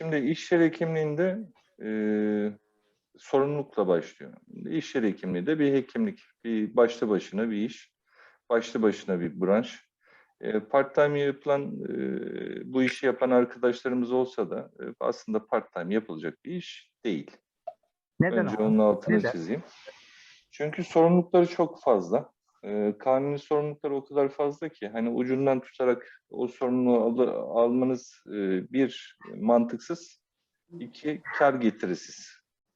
Şimdi iş yeri hekimliğinde e, sorumlulukla başlıyor. İş yeri hekimliği de bir hekimlik, bir başlı başına bir iş, başlı başına bir branş. E, part-time yapılan, e, bu işi yapan arkadaşlarımız olsa da e, aslında part-time yapılacak bir iş değil. Neden Önce abi? onun altını Neden? çizeyim. Çünkü sorumlulukları çok fazla. Ee, kanuni sorumlulukları o kadar fazla ki hani ucundan tutarak o sorumluluğu al- almanız e, bir mantıksız, iki kar getirisiz.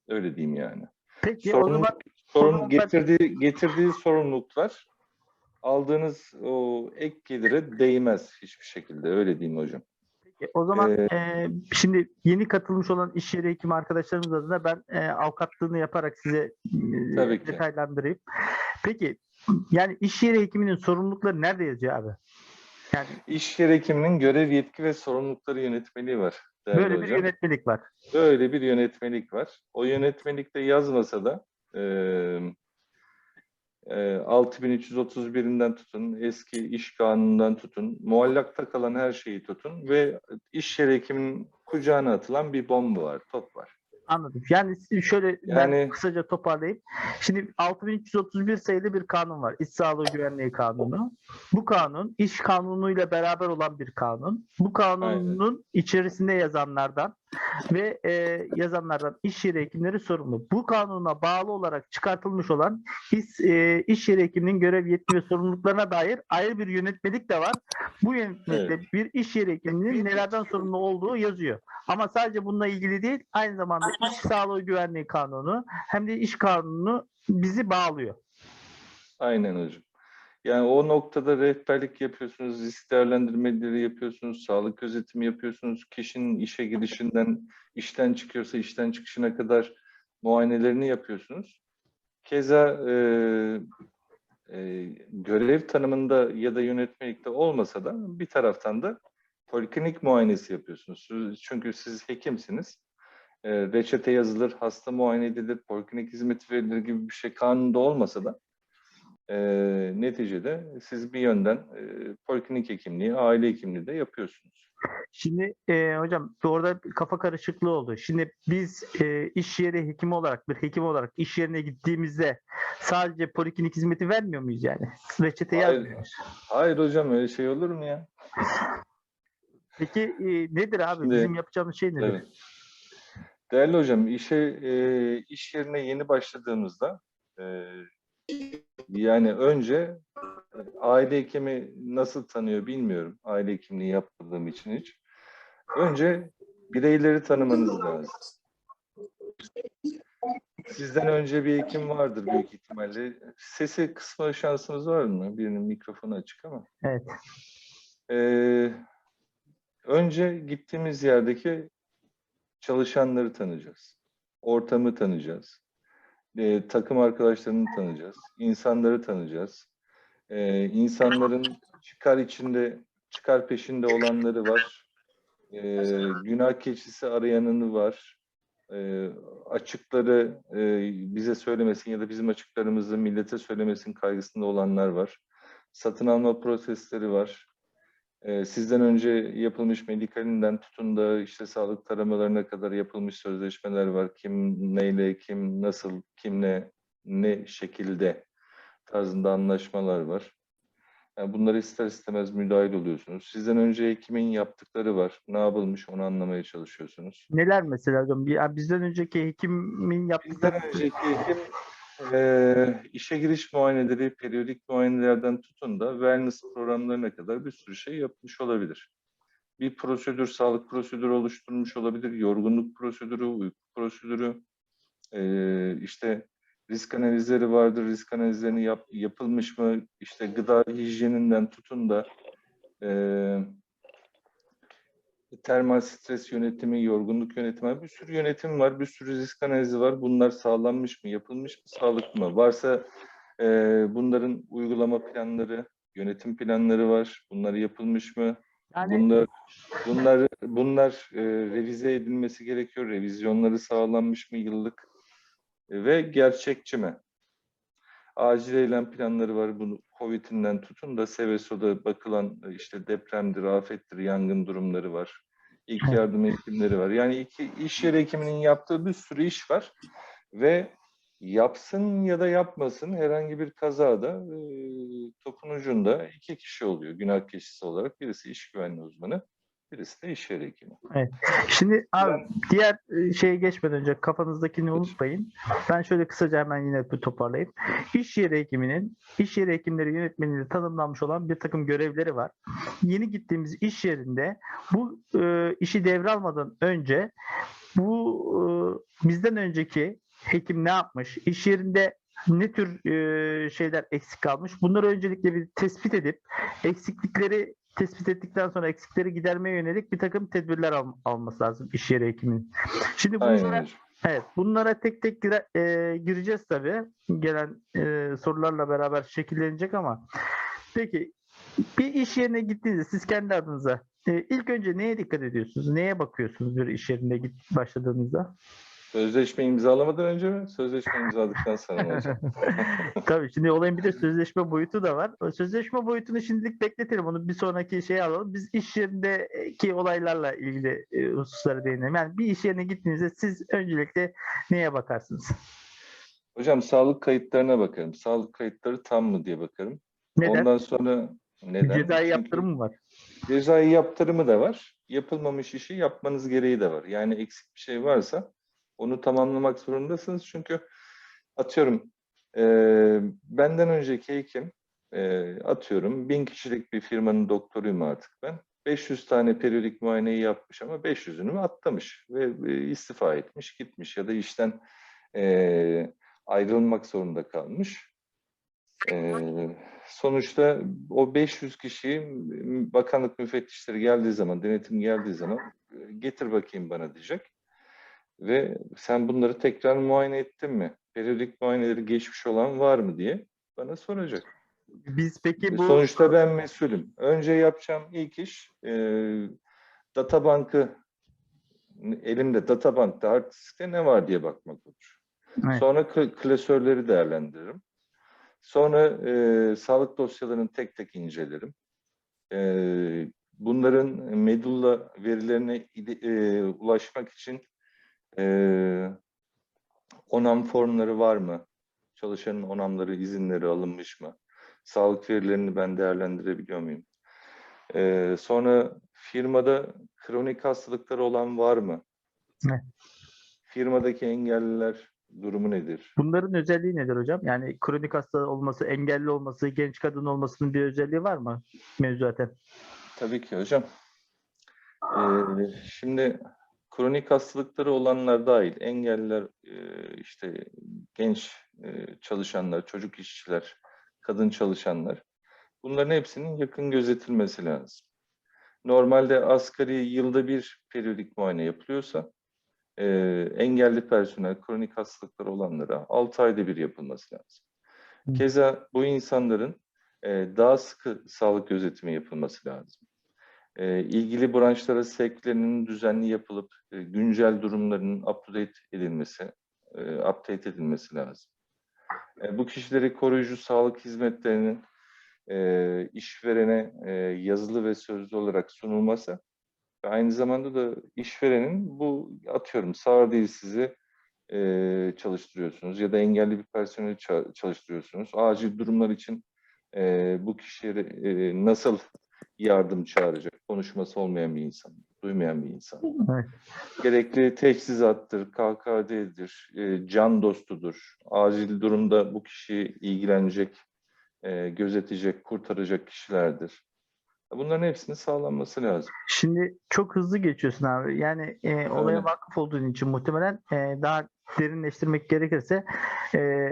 Öyle diyeyim yani. Peki o Sorumluluk- zaman sorumluluklar- getirdiği getirdiği sorumluluklar aldığınız o ek gelire değmez hiçbir şekilde. Öyle diyeyim hocam. Peki, o zaman Ee, e, şimdi yeni katılmış olan iş yeri hekim arkadaşlarımız adına ben e, avukatlığını yaparak size e, ki. detaylandırayım. Peki yani iş yeri hekiminin sorumlulukları nerede yazıyor abi? Yani İş yeri hekiminin görev, yetki ve sorumlulukları yönetmeliği var. böyle bir hocam. yönetmelik var. Böyle bir yönetmelik var. O yönetmelikte yazmasa da e, e, 6331'inden tutun, eski iş kanunundan tutun, muallakta kalan her şeyi tutun ve iş yeri hekiminin kucağına atılan bir bomba var, top var. Anladım. Yani şöyle ben Yani- kısaca toparlayayım. Şimdi 6331 sayılı bir kanun var. İş Sağlığı Güvenliği Kanunu. Bu kanun iş kanunuyla beraber olan bir kanun. Bu kanunun içerisinde yazanlardan ve e, yazanlardan iş yeri hekimleri sorumlu. Bu kanuna bağlı olarak çıkartılmış olan iş, e, iş yeri hekiminin görev yetki ve sorumluluklarına dair ayrı bir yönetmelik de var. Bu yönetmelikte bir iş yeri hekiminin nelerden sorumlu olduğu yazıyor. Ama sadece bununla ilgili değil, aynı zamanda iş sağlığı güvenliği kanunu hem de iş kanunu bizi bağlıyor. Aynen hocam. Yani o noktada rehberlik yapıyorsunuz, risk değerlendirmeleri yapıyorsunuz, sağlık gözetimi yapıyorsunuz. Kişinin işe girişinden, işten çıkıyorsa işten çıkışına kadar muayenelerini yapıyorsunuz. Keza e, e, görev tanımında ya da yönetmelikte olmasa da bir taraftan da poliklinik muayenesi yapıyorsunuz. Çünkü siz hekimsiniz. E, reçete yazılır, hasta muayene edilir, poliklinik hizmet verilir gibi bir şey kanunda olmasa da e, neticede siz bir yönden e, poliklinik hekimliği, aile hekimliği de yapıyorsunuz. Şimdi e, hocam orada kafa karışıklığı oldu. Şimdi biz e, iş yeri hekimi olarak bir hekim olarak iş yerine gittiğimizde sadece poliklinik hizmeti vermiyor muyuz yani? Reçete Hayır. yazmıyoruz. Hayır hocam öyle şey olur mu ya? Peki e, nedir abi? Şimdi- Bizim yapacağımız şey nedir? Evet. Değerli hocam, işe e, iş yerine yeni başladığımızda e, yani önce e, aile hekimi nasıl tanıyor bilmiyorum. Aile hekimliği yapmadığım için hiç. Önce bireyleri tanımanız lazım. Sizden önce bir hekim vardır büyük ihtimalle. Sesi kısma şansınız var mı? Birinin mikrofonu açık ama. Evet. Ee, önce gittiğimiz yerdeki çalışanları tanıyacağız. Ortamı tanıyacağız. Ee, takım arkadaşlarını tanıyacağız. insanları tanıyacağız. Ee, insanların çıkar içinde, çıkar peşinde olanları var. Ee, günah keçisi arayanını var. Ee, açıkları e, bize söylemesin ya da bizim açıklarımızı millete söylemesin kaygısında olanlar var. Satın alma prosesleri var. Ee, sizden önce yapılmış medikalinden tutun da işte sağlık taramalarına kadar yapılmış sözleşmeler var. Kim neyle, kim nasıl, kimle, ne şekilde tarzında anlaşmalar var. Yani bunlara ister istemez müdahil oluyorsunuz. Sizden önce hekimin yaptıkları var. Ne yapılmış onu anlamaya çalışıyorsunuz. Neler mesela hocam? Ya bizden önceki hekimin yaptıkları Bizden önceki hekim eee, işe giriş muayeneleri, periyodik muayenelerden tutun da wellness programlarına kadar bir sürü şey yapmış olabilir. Bir prosedür, sağlık prosedürü oluşturmuş olabilir, yorgunluk prosedürü, uyku prosedürü, eee, işte risk analizleri vardır, risk analizlerini yap, yapılmış mı, işte gıda hijyeninden tutun da eee termal stres yönetimi, yorgunluk yönetimi, bir sürü yönetim var, bir sürü risk analizi var. Bunlar sağlanmış mı, yapılmış mı, sağlıklı mı? Varsa e, bunların uygulama planları, yönetim planları var. Bunları yapılmış mı? yani Bunlar bunlar bunlar e, revize edilmesi gerekiyor. Revizyonları sağlanmış mı yıllık E, ve gerçekçi mi? Acil eylem planları var. Bunu Covid'inden tutun da Seveso'da bakılan e, işte depremdir, afettir, yangın durumları var. İlk yardım hekimleri var. Yani iki iş yeri hekiminin yaptığı bir sürü iş var ve yapsın ya da yapmasın herhangi bir kazada e, topun ucunda iki kişi oluyor günah keçisi olarak. Birisi iş güvenliği uzmanı, birisi de iş yeri hekimi. Şimdi abi diğer e, şeye geçmeden önce kafanızdakini unutmayın. Ben şöyle kısaca hemen yine bir toparlayayım. İş yeri hekiminin, iş yeri hekimleri yönetmeliğinde tanımlanmış olan bir takım görevleri var. Yeni gittiğimiz iş yerinde bu e, işi devralmadan önce bu e, bizden önceki hekim ne yapmış? İş yerinde ne tür e, şeyler eksik kalmış? Bunları öncelikle bir tespit edip eksiklikleri tespit ettikten sonra eksikleri gidermeye yönelik bir takım tedbirler al- alması lazım iş yeri hekiminin. Şimdi bunlara, Aynen evet, bunlara tek tek gire- e, gireceğiz tabii. Gelen e, sorularla beraber şekillenecek ama peki bir iş yerine gittiğinizde siz kendi adınıza e, ilk önce neye dikkat ediyorsunuz? Neye bakıyorsunuz bir iş yerine git başladığınızda? Sözleşme imzalamadan önce mi? Sözleşme imzaladıktan sonra mı hocam? Tabii şimdi olayın bir de sözleşme boyutu da var. O sözleşme boyutunu şimdilik bekletelim. Onu bir sonraki şeye alalım. Biz iş yerindeki olaylarla ilgili e, hususlara değinelim. Yani bir iş yerine gittiğinizde siz öncelikle neye bakarsınız? Hocam sağlık kayıtlarına bakarım. Sağlık kayıtları tam mı diye bakarım. Neden? Ondan sonra neden? Cezai yaptırım mı var? Cezai yaptırımı da var. Yapılmamış işi yapmanız gereği de var. Yani eksik bir şey varsa onu tamamlamak zorundasınız. Çünkü atıyorum eee, benden önceki hekim eee, atıyorum bin kişilik bir firmanın doktoruyum artık ben. 500 tane periyodik muayeneyi yapmış ama 500'ünü atlamış ve e, istifa etmiş, gitmiş ya da işten eee, ayrılmak zorunda kalmış. Eee, sonuçta o 500 kişiyi bakanlık müfettişleri geldiği zaman, denetim geldiği zaman e, getir bakayım bana diyecek. Ve sen bunları tekrar muayene ettin mi? Periyodik muayeneleri geçmiş olan var mı diye bana soracak. Biz peki bu Sonuçta ben mesulüm. Önce yapacağım ilk iş e, databankı elimde databankta hard diskte ne var diye bakmak olur. Evet. Sonra kl- klasörleri değerlendiririm. Sonra e, sağlık dosyalarını tek tek incelerim. E, bunların medulla verilerine e, ulaşmak için e, onam formları var mı? Çalışanın onamları, izinleri alınmış mı? Sağlık verilerini ben değerlendirebiliyor muyum? E, sonra firmada kronik hastalıkları olan var mı? Ne? Firmadaki engelliler durumu nedir? bunların özelliği nedir hocam? Yani kronik hasta olması, engelli olması, genç kadın olmasının bir özelliği var mı mevzuaten? Tabii ki hocam. Ee, şimdi kronik hastalıkları olanlar dahil, engelliler, e, işte genç e, çalışanlar, çocuk işçiler, kadın çalışanlar, bunların hepsinin yakın gözetilmesi lazım. Normalde asgari yılda bir periyodik muayene yapılıyorsa, e, engelli personel, kronik hastalıkları olanlara 6 ayda bir yapılması lazım. Hı. Keza bu insanların e, daha sıkı sağlık gözetimi yapılması lazım. E, ilgili branşlara sevklerinin düzenli yapılıp e, güncel durumlarının up-to-date edilmesi, e, update edilmesi lazım. E, bu kişileri koruyucu sağlık hizmetlerinin e, işverene e, yazılı ve sözlü olarak sunulması ve aynı zamanda da işverenin bu atıyorum sağır değil sizi e, çalıştırıyorsunuz ya da engelli bir personeli ça- çalıştırıyorsunuz. Acil durumlar için e, bu kişileri e, nasıl yardım çağıracak? Konuşması olmayan bir insan, duymayan bir insan. Evet. Gerekli teçhizattır, KKD'dir, e, can dostudur. Acil durumda bu kişiyi ilgilenecek, e, gözetecek, kurtaracak kişilerdir. Bunların hepsinin sağlanması lazım. Şimdi çok hızlı geçiyorsun abi. Yani e, olaya Öyle. vakıf olduğun için muhtemelen e, daha derinleştirmek gerekirse e,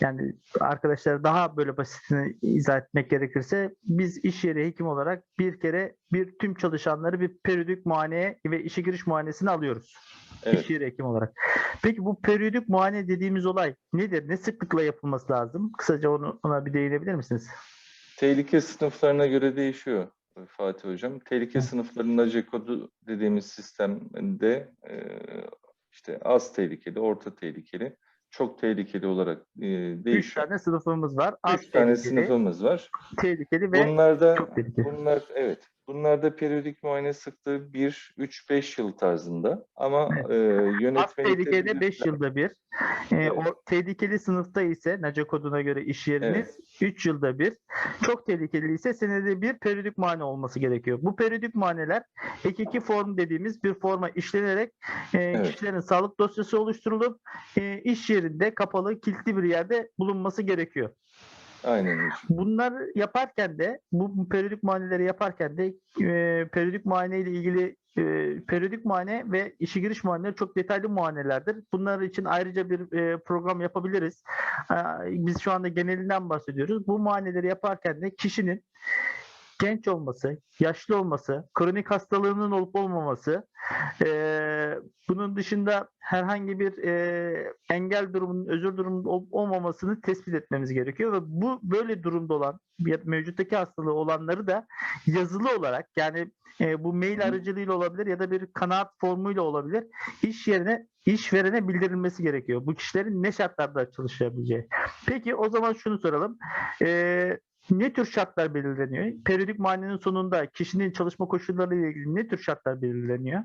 yani arkadaşlar daha böyle basitini izah etmek gerekirse biz iş yeri hekim olarak bir kere bir tüm çalışanları bir periyodik muayeneye ve işe giriş muayenesini alıyoruz. Evet. İş yeri hekim olarak. Peki bu periyodik muayene dediğimiz olay nedir? Ne sıklıkla yapılması lazım? Kısaca onu, ona bir değinebilir misiniz? Tehlike sınıflarına göre değişiyor Fatih Hocam. Tehlike sınıflarının ACE kodu dediğimiz sistemde e, işte az tehlikeli, orta tehlikeli, çok tehlikeli olarak e, Üç değişiyor. tane sınıfımız var. Az Üç tane tehlikeli, sınıfımız var. tehlikeli ve Bunlarda çok tehlikeli. bunlar evet Bunlarda periyodik muayene sıklığı 1, 3, 5 yıl tarzında ama Evet. e, Az yönetmelikte tehlikede 5 belirtilen- yılda bir. Ee, Evet. O tehlikeli sınıfta ise NACA koduna göre iş yeriniz 3 yılda bir. Çok tehlikeli ise senede bir periyodik muayene olması gerekiyor. Bu periyodik muayeneler ek 2 form dediğimiz bir forma işlenerek e, Evet. kişilerin sağlık dosyası oluşturulup e, iş yerinde kapalı kilitli bir yerde bulunması gerekiyor. Aynen hocam. Bunları yaparken de bu periyodik muayeneleri yaparken de e, periyodik muayene ile ilgili e, periyodik muayene ve işe giriş muayeneleri çok detaylı muayenelerdir. Bunlar için ayrıca bir e, program yapabiliriz. E, biz şu anda genelinden bahsediyoruz. Bu muayeneleri yaparken de kişinin genç olması, yaşlı olması, kronik hastalığının olup olmaması, e, bunun dışında herhangi bir e, engel durumunun, özür durumunun olup olmamasını tespit etmemiz gerekiyor ve bu böyle durumda olan mevcuttaki hastalığı olanları da yazılı olarak yani e, bu mail aracılığıyla olabilir ya da bir kanaat formuyla olabilir iş yerine işverene bildirilmesi gerekiyor. Bu kişilerin ne şartlarda çalışabileceği. Peki o zaman şunu soralım. E, ne tür şartlar belirleniyor? Periyodik muayenenin sonunda kişinin çalışma koşulları ile ilgili ne tür şartlar belirleniyor?